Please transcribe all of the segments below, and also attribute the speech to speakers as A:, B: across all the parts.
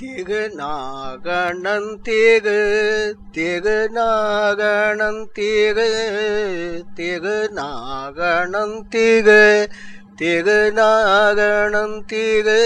A: திகு நாகணன் திகு திகு நாகணன் திகு திகு நாகணன் திகு திகு நாகணன் திகு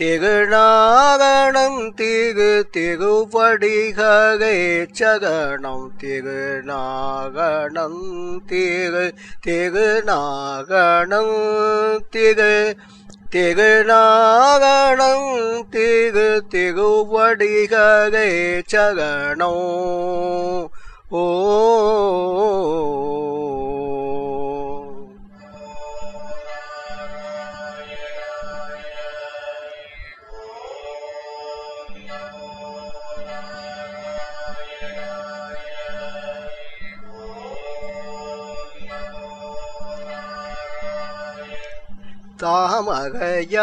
A: திகுநாகணம் திகு திகுபடிகை சகணம் திகுநாகணம் திகு திகுநாகணம் திகு. திகுநாகணம் திகு திகுபடிகை சகணம் ஓ தாமகையாகுடல்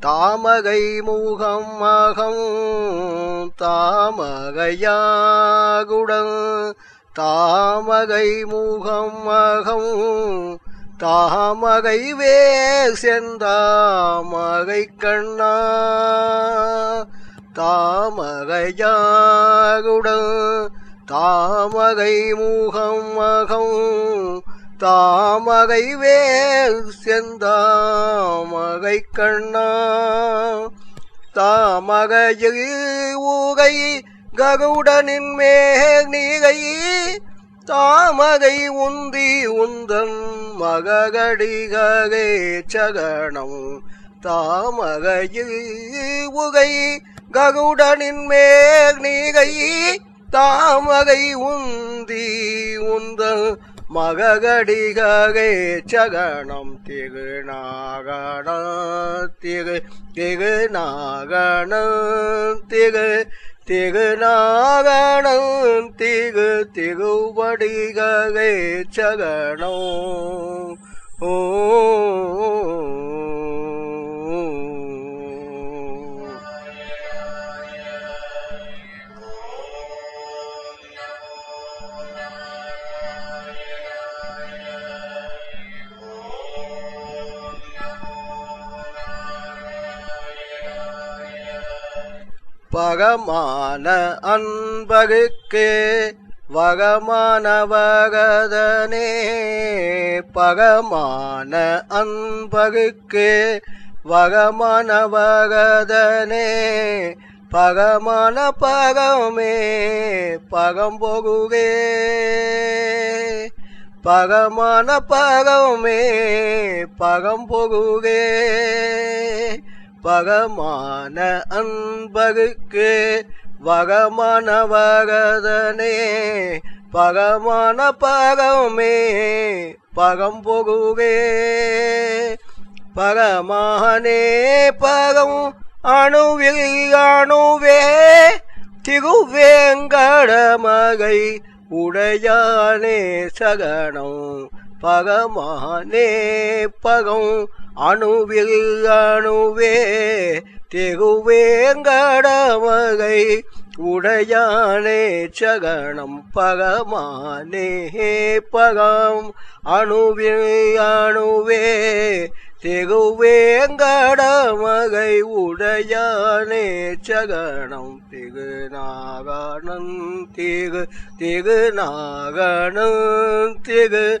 A: தாமகை முகம் மகம் தாமகையாகுடல் தாமகை முகம் மகம் தாமகை வே செந்தாமகை கண்ணா தாமகையாகுடல் தாமகை முகம் மகம் தாமகை வேல் செந்தாமகை கண்ணா. தாமகையில் ஊகை கருடனின் ககுடனின் நீகை தாமகை உந்தி உந்தன் மககடிகே சகணம் தாமகையில் உகை ககுடனின் நீகை தாமகை உந்தி உந்தன் மககடிகை சகணம் திகு நாகண திகு திகு நாகண திகு திகு நாகணம் திகு திகுபடிகை சகணம் ஓ பகமான அன்பகுக்கே வகமானவகதனே. பகமான அன்பகுக்கே வகமானவகதனே. பகமான பகமே பகம்பொகுகே பகமான பகமே பகம்பொகுகே பகமான அன்பகுக்கு வகமான வகதனே பகமான பகமே பகம் பொகுவே பகமானே பகம் அணுவில் அணுவே. திகுவேங்கடமகை உடையானே சகனம். பகமானே பகம் அணுவில் அணுவே தெகுவேங்கடமகை உடையானே சகணம் பகமானே பகம். அணுவில் அணுவே தெகுவேங்கடமகை உடையானே சகணம் திகு நாகணன் திகு திகு நாகணன் திகு